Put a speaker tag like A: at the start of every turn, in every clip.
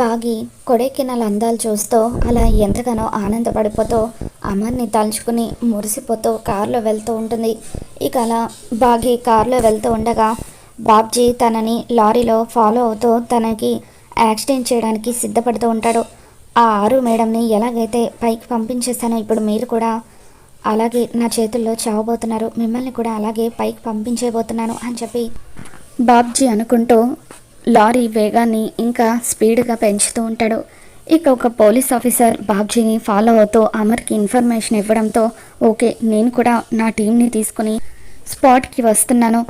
A: బాగి కొడైకెనాల్ అందాలు చూస్తూ అలా ఎంతగానో ఆనందపడిపోతూ అమర్ని తలుచుకుని మురిసిపోతూ కారులో వెళ్తూ ఉంటుంది. ఇక అలా బాగి కారులో వెళ్తూ ఉండగా బాబ్జీ తనని లారీలో ఫాలో అవుతూ తనకి యాక్సిడెంట్ చేయడానికి సిద్ధపడుతూ ఉంటాడు. ఆ ఆరు మేడంని ఎలాగైతే పైకి పంపించేస్తానో ఇప్పుడు మీరు కూడా అలాగే నా చేతుల్లో చావబోతున్నారు. మిమ్మల్ని కూడా అలాగే పైకి పంపించేయబోతున్నాను అని చెప్పి బాబ్జీ అనుకుంటూ లారీ వేగాన్ని ఇంకా స్పీడ్గా పెంచుతూ ఉంటాడు. ఇక ఒక పోలీస్ ఆఫీసర్ బాబ్జీని ఫాలో అవుతూ అమర్కి ఇన్ఫర్మేషన్ ఇవ్వడంతో ఓకే నేను కూడా నా టీంని తీసుకుని స్పాట్కి వస్తున్నాను.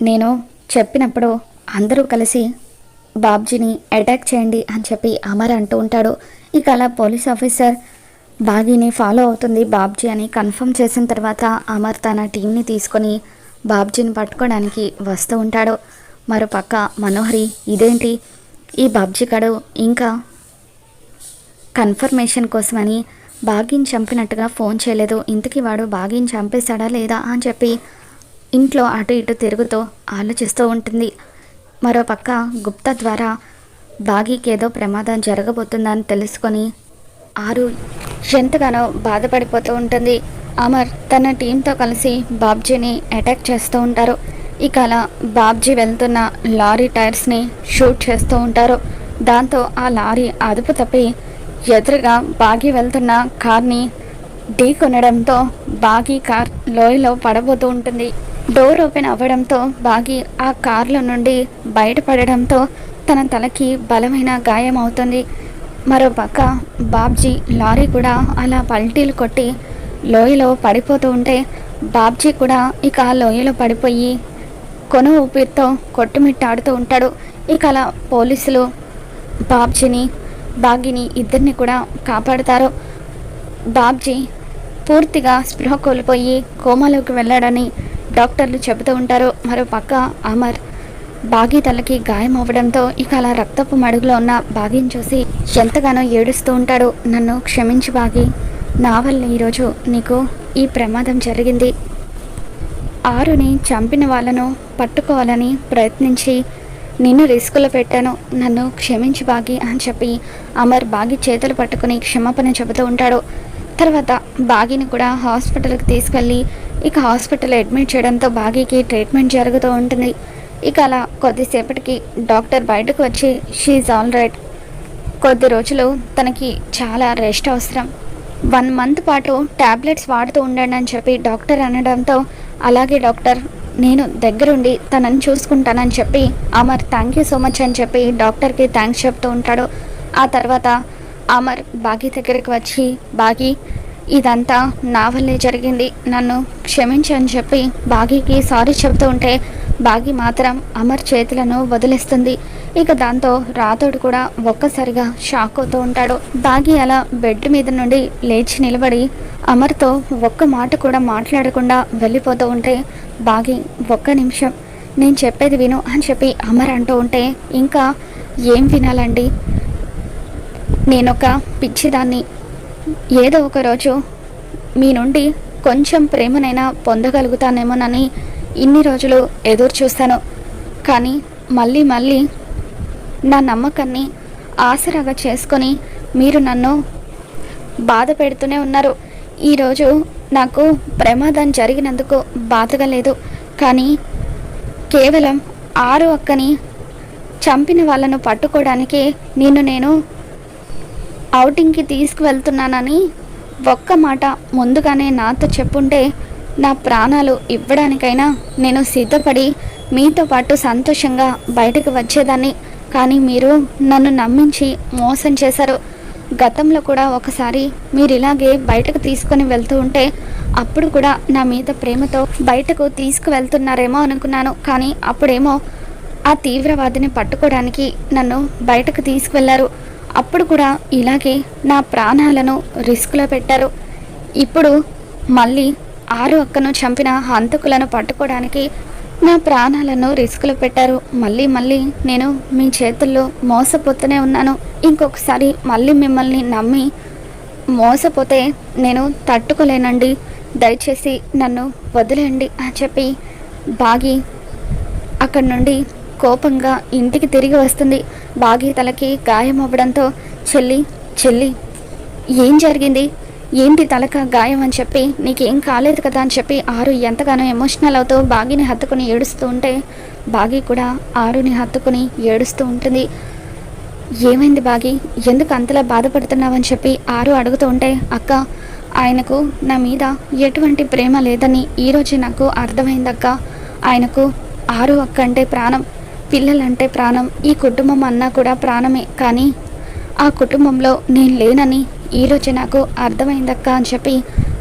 A: నేను చెప్పినప్పుడు అందరూ కలిసి బాబ్జీని అటాక్ చేయండి అని చెప్పి అమర్ అంటూ ఉంటాడు. ఇక అలా పోలీస్ ఆఫీసర్ బాగీని ఫాలో అవుతుంది బాబ్జీ అని కన్ఫర్మ్ చేసిన తర్వాత అమర్ తన టీంని తీసుకొని బాబ్జీని పట్టుకోవడానికి వస్తూ ఉంటాడు. మరోపక్క మనోహరి ఇదేంటి? ఈ బాబ్జీ కడు ఇంకా కన్ఫర్మేషన్ కోసమని బాగిని చంపినట్టుగా ఫోన్ చేయలేదు. ఇంతకీ వాడు భాగ్యం చంపేశాడా లేదా అని చెప్పి ఇంట్లో అటు ఇటు తిరుగుతూ ఆలోచిస్తూ ఉంటుంది. మరోపక్క గుప్తా ద్వారా బాగీకి ఏదో ప్రమాదం జరగబోతుందని తెలుసుకొని ఆరు ఎంతగానో బాధపడిపోతూ ఉంటుంది. అమర్ తన టీంతో కలిసి బాబ్జీని అటాక్ చేస్తూ ఉంటారు. ఇక అలా బాబ్జీ వెళ్తున్న లారీ టైర్స్ని షూట్ చేస్తూ ఉంటారు. దాంతో ఆ లారీ అదుపు తప్పి ఎదురుగా బాగి వెళ్తున్న కార్ని ఢీ కొనడంతో బాగి కార్ లోయలో పడబోతూ ఉంటుంది. డోర్ ఓపెన్ అవ్వడంతో బాగి ఆ కార్లో నుండి బయటపడడంతో తన తలకి బలమైన గాయం అవుతుంది. మరోపక్క బాబ్జీ లారీ కూడా అలా పల్టీలు కొట్టి లోయలో పడిపోతూ ఉంటే బాబ్జీ కూడా ఇక ఆ లోయలో పడిపోయి కొన ఊపిరితో కొట్టుమిట్టాడుతూ ఉంటాడు. ఇక అలా పోలీసులు బాబ్జీని బాగిని ఇద్దరిని కూడా కాపాడుతారు. బాబ్జీ పూర్తిగా స్పృహ కోల్పోయి కోమాలోకి వెళ్ళాడని డాక్టర్లు చెబుతూ ఉంటారు. మరో పక్క అమర్ బాగి తలకి గాయం అవ్వడంతో ఇక అలా రక్తపు మడుగులో ఉన్న బాగిని చూసి ఎంతగానో ఏడుస్తూ ఉంటాడు. నన్ను క్షమించి బాగి నా వల్ల ఈరోజు నీకు ఈ ప్రమాదం జరిగింది. ఆరుని చంపిన వాళ్ళను పట్టుకోవాలని ప్రయత్నించి నిన్ను రిస్కులో పెట్టాను నన్ను క్షమించి బాగి అని చెప్పి అమర్ బాగి చేతులు పట్టుకుని క్షమాపణ చెబుతూ ఉంటాడు. తర్వాత బాగిని కూడా హాస్పిటల్కి తీసుకెళ్ళి ఇక హాస్పిటల్ అడ్మిట్ చేయడంతో బాగీకి ట్రీట్మెంట్ జరుగుతూ ఉంటుంది. ఇక అలా కొద్దిసేపటికి డాక్టర్ బయటకు వచ్చి షీఈ్ ఆల్ రైట్. కొద్ది రోజులు తనకి చాలా రెస్ట్ అవసరం. వన్ మంత్ పాటు ట్యాబ్లెట్స్ వాడుతూ ఉండండి అని చెప్పి డాక్టర్ అనడంతో అలాగే డాక్టర్ నేను దగ్గరుండి తనని చూసుకుంటానని చెప్పి Amar thank you so much అని చెప్పి డాక్టర్కి థ్యాంక్స్ చెప్తూ ఉంటాడు. ఆ తర్వాత అమర్ బాగి దగ్గరికి వచ్చి బాగి ఇదంతా నా వల్లే జరిగింది. నన్ను క్షమించని చెప్పి బాగీకి సారీ చెప్తూ ఉంటే బాగి మాత్రం అమర్ చేతులను వదిలేస్తుంది. ఇక దాంతో రాతోడు కూడా ఒక్కసారిగా షాక్ అవుతూ ఉంటాడు. బాగి అలా బెడ్ మీద నుండి లేచి నిలబడి అమర్తో ఒక్క మాట కూడా మాట్లాడకుండా వెళ్ళిపోతూ ఉంటే బాగి ఒక్క నిమిషం. నేను చెప్పేది విను అని చెప్పి అమర్ అంటూ ఉంటే ఇంకా ఏం వినాలండి? నేనొక పిచ్చిదాన్ని. ఏదో ఒక రోజు మీ నుండి కొంచెం ప్రేమనైనా పొందగలుగుతానేమోనని ఇన్ని రోజులు ఎదురు చూశాను. కానీ మళ్ళీ మళ్ళీ నా నమ్మకాన్ని ఆసరాగా చేసుకొని మీరు నన్ను బాధ పెడుతూనే ఉన్నారు. ఈరోజు నాకు ప్రమాదం జరిగినందుకు బాధగా లేదు. కానీ కేవలం ఆరు అక్కని చంపిన వాళ్ళను పట్టుకోవడానికి నిన్ను నేను ఔటింగ్కి తీసుకువెళ్తున్నానని ఒక్క మాట ముందుగానే నాతో చెప్పుంటే నా ప్రాణాలు ఇవ్వడానికైనా నేను సిద్ధపడి మీతో పాటు సంతోషంగా బయటకు వచ్చేదాన్ని. కానీ మీరు నన్ను నమ్మించి మోసం చేశారు. గతంలో కూడా ఒకసారి మీరు ఇలాగే బయటకు తీసుకొని వెళ్తూ ఉంటే అప్పుడు కూడా నా మీద ప్రేమతో బయటకు తీసుకువెళ్తున్నారేమో అనుకున్నాను. కానీ అప్పుడేమో ఆ తీవ్రవాదిని పట్టుకోవడానికి నన్ను బయటకు తీసుకువెళ్ళారు. అప్పుడు కూడా ఇలాగే నా ప్రాణాలను రిస్క్లో పెట్టారు. ఇప్పుడు మళ్ళీ ఆరు అక్కను చంపిన హంతకులను పట్టుకోవడానికి నా ప్రాణాలను రిస్కులు పెట్టారు. మళ్ళీ మళ్ళీ నేను మీ చేతుల్లో మోసపోతూనే ఉన్నాను. ఇంకొకసారి మళ్ళీ మిమ్మల్ని నమ్మి మోసపోతే నేను తట్టుకోలేనండి. దయచేసి నన్ను వదిలేయండి అని చెప్పి బాగి అక్కడి నుండి కోపంగా ఇంటికి తిరిగి వస్తుంది. బాగి తలకి గాయం అవ్వడంతో చెల్లి చెల్లి ఏం జరిగింది? ఏంటి తలక గాయం అని చెప్పి? నీకేం కాలేదు కదా అని చెప్పి ఆరు ఎంతగానో ఎమోషనల్ అవుతూ బాగిని హత్తుకుని ఏడుస్తూ ఉంటే బాగి కూడా ఆరుని హత్తుకుని ఏడుస్తూ ఉంటుంది. ఏమైంది బాగి? ఎందుకు అంతలా బాధపడుతున్నావని చెప్పి ఆరు అడుగుతూ ఉంటే అక్క ఆయనకు నా మీద ఎటువంటి ప్రేమ లేదని ఈరోజు నాకు అర్థమైందక్క. ఆయనకు ఆరు అక్క అంటే ప్రాణం పిల్లలంటే ప్రాణం ఈ కుటుంబం అన్నా కూడా ప్రాణమే. కానీ ఆ కుటుంబంలో నేను లేనని ఈరోజు నాకు అర్థమైందక్క అని చెప్పి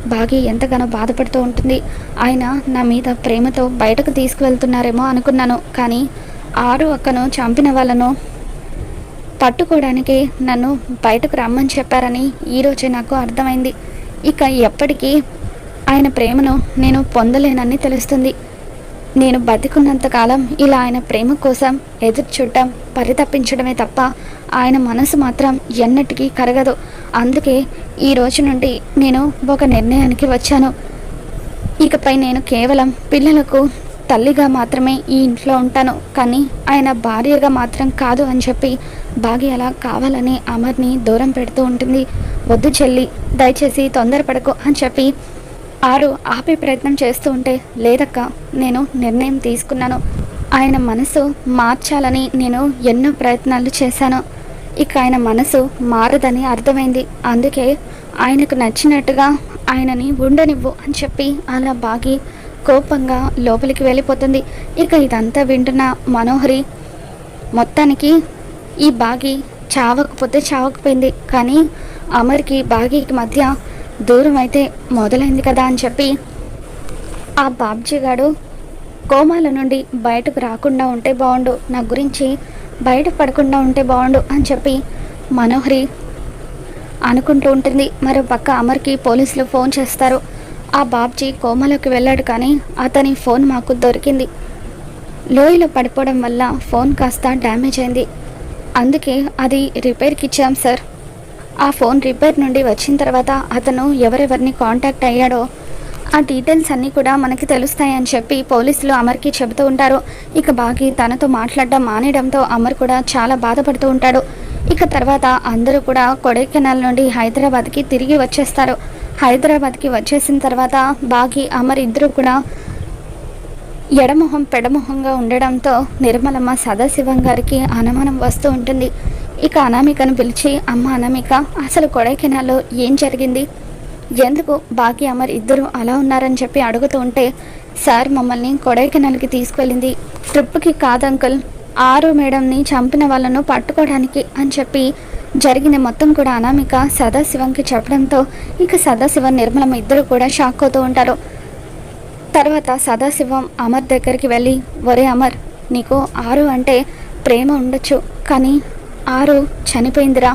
A: బాగి ఎంతగానో బాధపడుతూ ఉంటుంది. ఆయన నా మీద ప్రేమతో బయటకు తీసుకువెళ్తున్నారేమో అనుకున్నాను. కానీ ఆరు అక్కను చంపిన వాళ్ళను పట్టుకోవడానికి నన్ను బయటకు రమ్మని చెప్పారని ఈరోజే నాకు అర్థమైంది. ఇక ఎప్పటికీ ఆయన ప్రేమను నేను పొందలేనని తెలుస్తుంది. నేను బతికున్నంతకాలం ఇలా ఆయన ప్రేమ కోసం ఎదురు చూడటం పరితపించడమే తప్ప ఆయన మనసు మాత్రం ఎన్నటికీ కరగదు. అందుకే ఈ రోజు నుండి నేను ఒక నిర్ణయానికి వచ్చాను. ఇకపై నేను కేవలం పిల్లలకు తల్లిగా మాత్రమే ఈ ఇంట్లో ఉంటాను. కానీ ఆయన భార్యగా మాత్రం కాదు అని చెప్పి బాగి అలా కావాలని అమర్ని దూరం పెడుతూ ఉంటుంది. వద్దు చెల్లి దయచేసి తొందరపడకు అని చెప్పి ఆరు ఆపే ప్రయత్నం చేస్తూ ఉంటే లేదక్క నేను నిర్ణయం తీసుకున్నాను. ఆయన మనసు మార్చాలని నేను ఎన్నో ప్రయత్నాలు చేశాను. ఇక ఆయన మనసు మారదని అర్థమైంది. అందుకే ఆయనకు నచ్చినట్టుగా ఆయనని ఉండనివ్వు అని చెప్పి అలా బాగి కోపంగా లోపలికి వెళ్ళిపోతుంది. ఇక ఇదంతా వింటున్న మనోహరి మొత్తానికి ఈ బాగి చావకపోతే చావకపోయింది. కానీ అమర్కి బాగీకి మధ్య దూరం అయితే మొదలైంది కదా అని చెప్పి ఆ బాబ్జీ గాడు కోమాల నుండి బయటకు రాకుండా ఉంటే బాగుండు. నా గురించి బయట పడకుండా ఉంటే బాగుండు అని చెప్పి మనోహరి అనుకుంటూ ఉంటుంది. మరో పక్క అమర్కి పోలీసులు ఫోన్ చేస్తారు. ఆ బాబ్జీ కోమలోకి వెళ్ళాడు కానీ అతని ఫోన్ మాకు దొరికింది. లోయలో పడిపోవడం వల్ల ఫోన్ కాస్త డ్యామేజ్ అయింది. అందుకే అది రిపేర్కి ఇచ్చాం సార్. ఆ ఫోన్ రిపేర్ నుండి వచ్చిన తర్వాత అతను ఎవరెవరిని కాంటాక్ట్ అయ్యాడో ఆ డీటెయిల్స్ అన్నీ కూడా మనకి తెలుస్తాయని చెప్పి పోలీసులు అమర్కి చెబుతూ ఉంటారు. ఇక బాగి తనతో మాట్లాడడం మానేయడంతో అమర్ కూడా చాలా బాధపడుతూ ఉంటాడు. ఇక తర్వాత అందరూ కూడా కొడైకెనాల్ నుండి హైదరాబాద్కి తిరిగి వచ్చేస్తారు. హైదరాబాద్కి వచ్చేసిన తర్వాత బాగి అమర్ ఇద్దరు కూడా ఎడమొహం పెడమొహంగా ఉండడంతో నిర్మలమ్మ సదాశివం గారికి అనుమానం వస్తూ ఉంటుంది. ఇక అనామికను పిలిచి అమ్మ అనామిక అసలు కొడైకెనాల్లో ఏం జరిగింది? ఎందుకు? బాకీ అమర్ ఇద్దరు అలా ఉన్నారని చెప్పి అడుగుతూ ఉంటే సార్ మమ్మల్ని కొడైకెనాల్కి తీసుకెళ్ళింది. ట్రిప్కి కాదు అంకుల్. ఆరు మేడంని చంపిన వాళ్ళను పట్టుకోవడానికి అని చెప్పి జరిగిన మొత్తం కూడా అనామిక సదాశివంకి చెప్పడంతో ఇక సదాశివం నిర్మలమ్మ ఇద్దరు కూడా షాక్ అవుతూ ఉంటారు. తర్వాత సదాశివం అమర్ దగ్గరికి వెళ్ళి ఒరే అమర్ నీకు ఆరు అంటే ప్రేమ ఉండొచ్చు కానీ ఆరు చనిపోయిందిరా.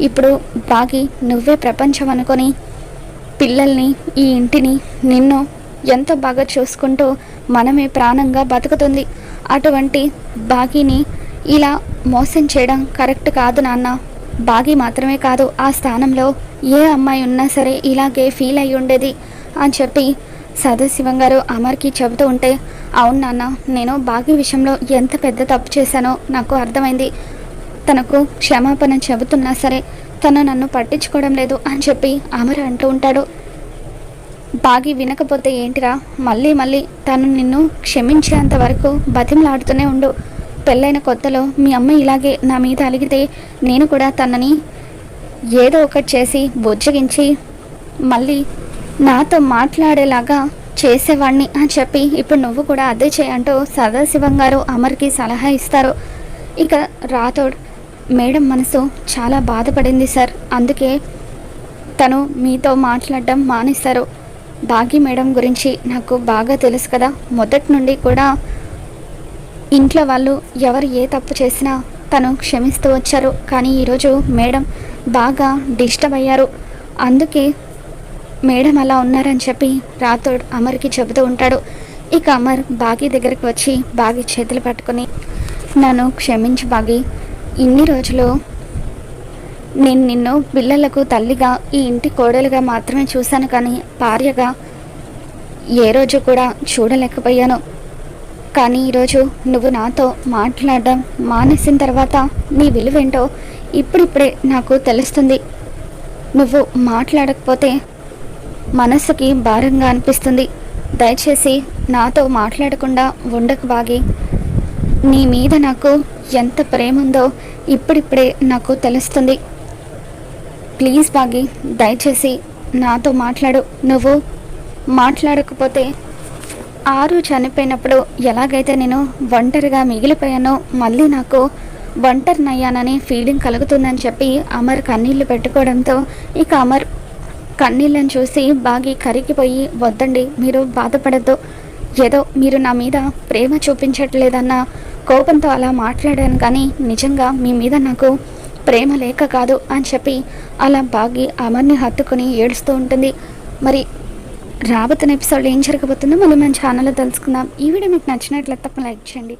A: ఇప్పుడు బాగి నువ్వే ప్రపంచం అనుకొని పిల్లల్ని ఈ ఇంటిని నిన్ను ఎంతో బాగా చూసుకుంటూ మనమే ప్రాణంగా బతుకుతుంది. అటువంటి బాగీని ఇలా మోసం చేయడం కరెక్ట్ కాదు నాన్న. బాగి మాత్రమే కాదు ఆ స్థానంలో ఏ అమ్మాయి ఉన్నా సరే ఇలాగే ఫీల్ అయి ఉండేది అని చెప్పి సదాశివం గారు అమర్కి చెబుతూ ఉంటే అవును నాన్న నేను బాగి విషయంలో ఎంత పెద్ద తప్పు చేశానో నాకు అర్థమైంది. తనకు క్షమాపణ చెబుతున్నా సరే తను నన్ను పట్టించుకోవడం లేదు అని చెప్పి అమర్ అంటూ ఉంటాడు. బాగి వినకపోతే ఏంటిరా? మళ్ళీ మళ్ళీ తను నిన్ను క్షమించేంత వరకు బతిమలాడుతూనే ఉండు. పెళ్ళైన కొత్తలో మీ అమ్మ ఇలాగే నా మీద అలిగితే నేను కూడా తనని ఏదో ఒకటి చేసి బుజ్జగించి మళ్ళీ నాతో మాట్లాడేలాగా చేసేవాడిని అని చెప్పి ఇప్పుడు నువ్వు కూడా అదే చేయంటూ సదాశివం గారు అమర్కి సలహా ఇస్తారు. ఇక రాథోడ్ మేడం మనసు చాలా బాధపడింది సార్. అందుకే తను మీతో మాట్లాడడం మానేస్తారు బాగి మేడం గురించి నాకు బాగా తెలుసు కదా. మొదటి నుండి కూడా ఇంట్లో వాళ్ళు ఎవరు ఏ తప్పు చేసినా తను క్షమిస్తూ వచ్చారు. కానీ ఈరోజు మేడం బాగా డిస్టర్బ్ అయ్యారు. అందుకే మేడం అలా ఉన్నారని చెప్పి రాథోడ్ అమర్కి చెబుతూ ఉంటాడు. ఇక అమర్ బాగి దగ్గరికి వచ్చి బాగి చేతులు పట్టుకొని నన్ను క్షమించి బాగి. ఇన్ని రోజులు నేను నిన్ను పిల్లలకు తల్లిగా ఈ ఇంటి కోడలుగా మాత్రమే చూశాను కానీ భార్యగా ఏ రోజు కూడా చూడలేకపోయాను. కానీ ఈరోజు నువ్వు నాతో మాట్లాడడం మానేసిన తర్వాత నీ విలువేంటో ఇప్పుడిప్పుడే నాకు తెలుస్తుంది. నువ్వు మాట్లాడకపోతే మనసుకి భారంగా అనిపిస్తుంది. దయచేసి నాతో మాట్లాడకుండా ఉండకు బాగి. నీ మీద నాకు ఎంత ప్రేమ ఉందో ఇప్పుడిప్పుడే నాకు తెలుస్తుంది. ప్లీజ్ బాగి దయచేసి నాతో మాట్లాడు. నువ్వు మాట్లాడకపోతే ఆరు చనిపోయినప్పుడు ఎలాగైతే నేను ఒంటరిగా మిగిలిపోయానో మళ్ళీ నాకు ఒంటరినయ్యాననే ఫీలింగ్ కలుగుతుందని చెప్పి అమర్ కన్నీళ్ళు పెట్టుకోవడంతో ఇక అమర్ కన్నీళ్ళని చూసి బాగి కరిగిపోయి వద్దండి మీరు బాధపడద్దు. ఏదో మీరు నా మీద ప్రేమ చూపించట్లేదన్న కోపంతో అలా మాట్లాడాను కానీ నిజంగా మీ మీద నాకు ప్రేమ లేక కాదు అని చెప్పి అలా బాగి అమర్ని హత్తుకుని ఏడుస్తూ ఉంటుంది. మరి రాబోతున్న ఎపిసోడ్లో ఏం జరగబోతుందో మళ్ళీ మన ఛానల్లో తెలుసుకుందాం. ఈ వీడియో మీకు నచ్చినట్లయితే తప్ప లైక్ చేయండి.